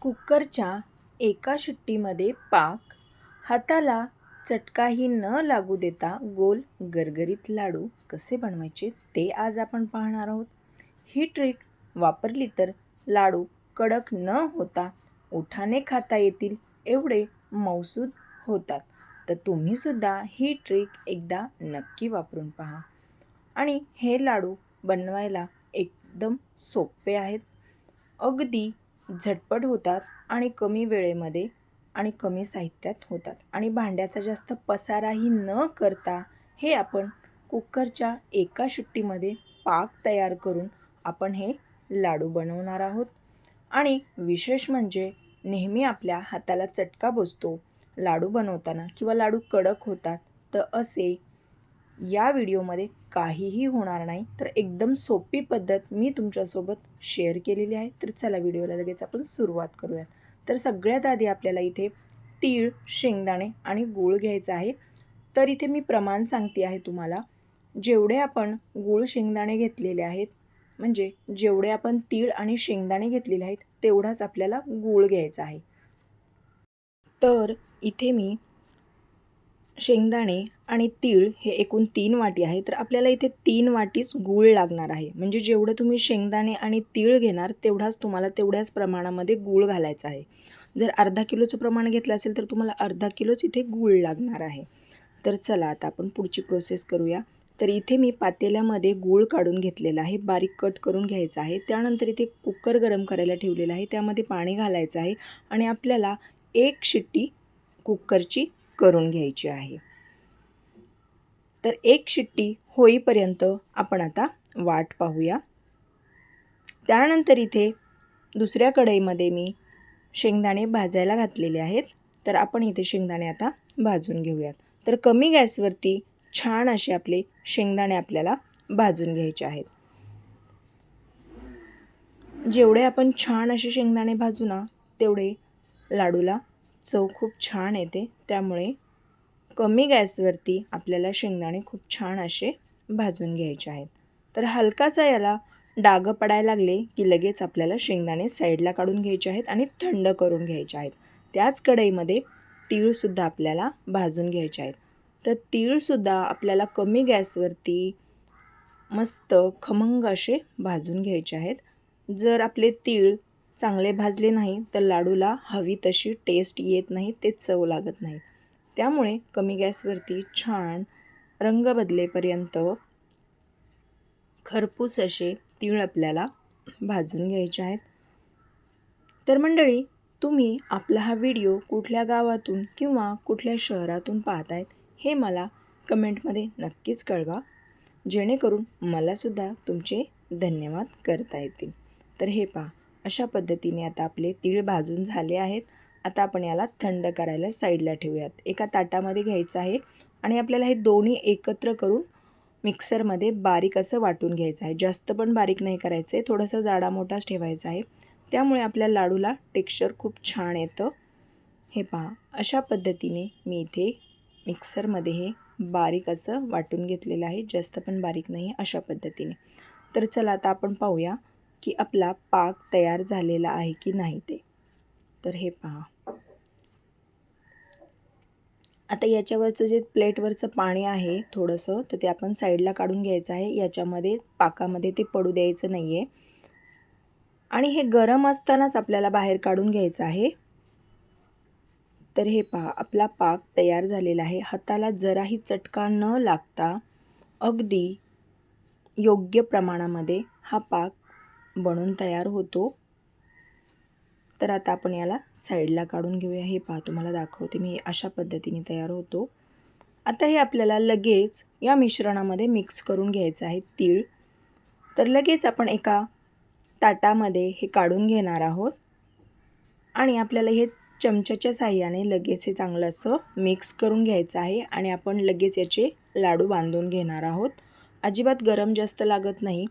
कुकरच्या एका शिट्टीमध्ये पाक हाताला चटकाही न लागू देता गोल गरगरीत लाडू कसे बनवायचे ते आज आपण पाहणार आहोत. ही ट्रिक वापरली तर लाडू कडक न होता ओठाने खाता येतील एवढे मौसूद होतात. तर तुम्हीसुद्धा ही ट्रिक एकदा नक्की वापरून पहा. आणि हे लाडू बनवायला एकदम सोपे आहेत. अगदी झटपट होतात आणि कमी वेळेमध्ये आणि कमी साहित्यात होतात. आणि भांड्याचा जास्त पसाराही न करता हे आपण कुकरच्या एका शिट्टीमध्ये पाक तयार करून आपण हे लाडू बनवणार आहोत. आणि विशेष म्हणजे नेहमी आपल्या हाताला चटका बसतो. लाडू बनवताना किंवा लाडू कडक होतात तर असे या व्हिडिओमध्ये काहीही होणार नाही तर एकदम सोपी पद्धत मी तुमच्यासोबत शेअर केलेली आहे. तर चला व्हिडिओला लगेच आपण सुरुवात करूयात. तर सगळ्यात आधी आपल्याला इथे तीळ शेंगदाणे आणि गूळ घ्यायचा आहे. तर इथे मी प्रमाण सांगते आहे तुम्हाला. जेवढे आपण गूळ शेंगदाणे घेतलेले आहेत म्हणजे जेवढे आपण तीळ आणि शेंगदाणे घेतलेले आहेत तेवढाच आपल्याला गूळ घ्यायचा आहे. तर इथे मी शेंगदाणे आणि तीळ हे एकूण तीन वाटी आहे तर आपल्याला इथे तीन वाटीच गूळ लागणार आहे. म्हणजे जेवढं तुम्ही शेंगदाणे आणि तीळ घेणार तेवढाच तुम्हाला तेवढ्याच प्रमाणामध्ये गूळ घालायचा आहे. जर अर्धा किलोचं प्रमाण घेतलं असेल तर तुम्हाला अर्धा किलोच इथे गूळ लागणार आहे. तर चला आता आपण पुढची प्रोसेस करूया. तर इथे मी पातेल्यामध्ये गूळ काढून घेतलेला आहे बारीक कट करून घ्यायचा आहे. त्यानंतर इथे कुकर गरम करायला ठेवलेलं आहे त्यामध्ये पाणी घालायचं आहे आणि आपल्याला एक शिट्टी कुकरची करून घ्यायची आहे. तर एक शिट्टी होईपर्यंत आपण आता वाट पाहूया. त्यानंतर इथे दुसऱ्या कढईमध्ये मी शेंगदाणे भाजायला घातलेले आहेत. तर आपण इथे शेंगदाणे आता भाजून घेऊयात. तर कमी गॅसवरती छान असे आपले शेंगदाणे आपल्याला भाजून घ्यायचे आहेत. जेवढे आपण छान असे शेंगदाणे भाजू ना तेवढे लाडूला चव खूप छान येते. त्यामुळे कमी गॅसवरती आपल्याला शेंगदाणे खूप छान असे भाजून घ्यायचे आहेत. तर हलकासा याला डाग पडायला लागले की लगेच आपल्याला शेंगदाणे साईडला काढून घ्यायचे आहेत आणि थंड करून घ्यायचे आहेत. त्याच कढईमध्ये तीळसुद्धा आपल्याला भाजून घ्यायचे आहेत. तर तीळसुद्धा आपल्याला कमी गॅसवरती मस्त खमंग असे भाजून घ्यायचे आहेत. जर आपले तीळ चांगले भाजले नाही तर लाडूला हवी तशी टेस्ट येत नाही ते चव लागत नाही. त्यामुळे कमी गॅसवरती छान रंग बदलेपर्यंत खरपूस असे तीळ आपल्याला भाजून घ्यायचे आहेत. तर मंडळी तुम्ही आपला हा व्हिडिओ कुठल्या गावातून किंवा कुठल्या शहरातून पाहतायत हे मला कमेंटमध्ये नक्कीच कळवा. जेणेकरून मलासुद्धा तुमचे धन्यवाद करता येतील. तर हे पहा अशा पद्धतीने आता आपले तीळ भाजून झाले आहेत. आता आपण याला थंड करायला साईडला ठेवूयात. एका ताटामध्ये घ्यायचं आहे आणि आपल्याला हे दोन्ही एकत्र करून मिक्सरमध्ये बारीक असं वाटून घ्यायचं आहे. जास्त पण बारीक नाही करायचं आहे थोडंसं जाडा मोठाच ठेवायचा आहे. त्यामुळे आपल्या लाडूला टेक्स्चर खूप छान येतं. हे पहा अशा पद्धतीने मी इथे मिक्सरमध्ये हे बारीक असं वाटून घेतलेलं आहे. जास्त पण बारीक नाही आहे अशा पद्धतीने. तर चला आता आपण पाहूया की आपला पाक तयार झालेला आहे की नाही ते. तर हे पहा. आता याच्यावरचं जे प्लेटवरचं पाणी आहे थोडंसं तर ते आपण साईडला काढून घ्यायचं आहे. याच्यामध्ये पाकामध्ये ते पडू द्यायचं नाही आहे आणि हे गरम असतानाच आपल्याला बाहेर काढून घ्यायचं आहे. तर हे पहा आपला पाक तयार झालेला आहे. हाताला जराही चटका न लागता अगदी योग्य प्रमाणामध्ये हा पाक बनून तयार होतो. तर आता आपण याला साईडला काढून घेऊया. हे पहा तुम्हाला दाखवते. मी अशा पद्धतीने तयार होतो. आता हे आपल्याला लगेच या मिश्रणामध्ये मिक्स करून घ्यायचं आहे तीळ. तर लगेच आपण एका ताटामध्ये हे काढून घेणार आहोत. आणि आपल्याला हे चमच्याच्या साह्याने लगेच हे चांगलं असं मिक्स करून घ्यायचं आहे आणि आपण लगेच याचे लाडू बांधून घेणार आहोत. अजिबात गरम जास्त लागत नाही.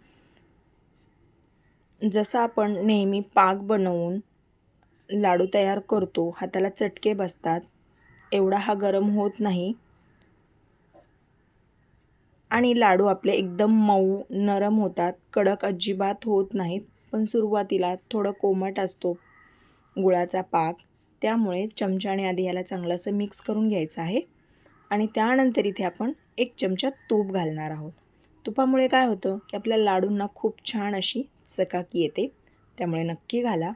जसं आपण नेहमी पाक बनवून लाडू तयार करतो हाताला चटके बसतात एवढा हा गरम होत नाही. आणि लाडू आपले एकदम मऊ नरम होतात कडक अजिबात होत नाहीत पण सुरुवातीला थोडं कोमट असतो गुळाचा पाक. त्यामुळे चमच्याने आधी याला चांगलं असं मिक्स करून घ्यायचं आहे. आणि त्यानंतर इथे आपण एक चमचा तूप घालणार आहोत. तुपामुळे काय होतं की आपल्या लाडूंना खूप छान अशी चकाकी येते. त्यामुळे नक्की घाला.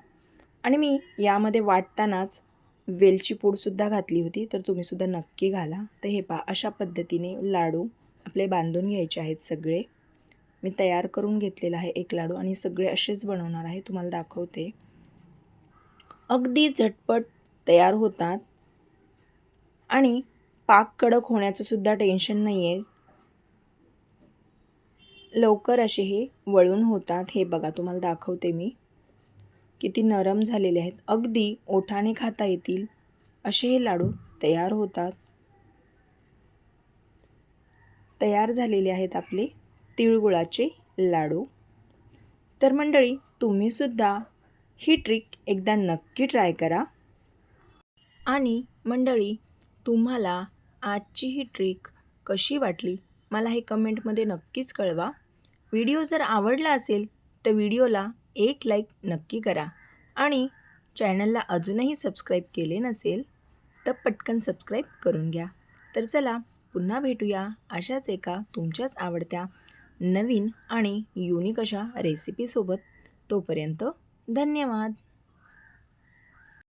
आणि मी यामध्ये वाटतानाच वेलची पूडसुद्धा घातली होती तर तुम्हीसुद्धा नक्की घाला. तर हे पा अशा पद्धतीने लाडू आपले बांधून घ्यायचे आहेत सगळे. मी तयार करून घेतलेला आहे एक लाडू आणि सगळे असेच बनवणार आहे तुम्हाला दाखवते. अगदी झटपट तयार होतात. आणि पाक कडक होण्याचं सुद्धा टेन्शन नाही आहे लवकर असे हे वळून होतात. हे बघा तुम्हाला दाखवते मी. किती नरम झालेले आहेत. अगदी ओठाने खाता येतील असे हे लाडू तयार होतात. तयार झालेले आहेत आपले तिळगुळाचे लाडू. तर मंडळी तुम्हीसुद्धा ही ट्रिक एकदा नक्की ट्राय करा. आणि मंडळी तुम्हाला आजची ही ट्रिक कशी वाटली? मला हे कमेंटमध्ये नक्कीच कळवा. व्हिडिओ जर आवडला असेल तर व्हिडिओला एक लाईक नक्की करा. आणि चॅनलला अजूनही सबस्क्राईब केले नसेल तर पटकन सबस्क्राईब करून घ्या. तर चला पुन्हा भेटूया अशाच एका तुमच्याच आवडत्या नवीन आणि युनिक अशा रेसिपीसोबत तोपर्यंत धन्यवाद.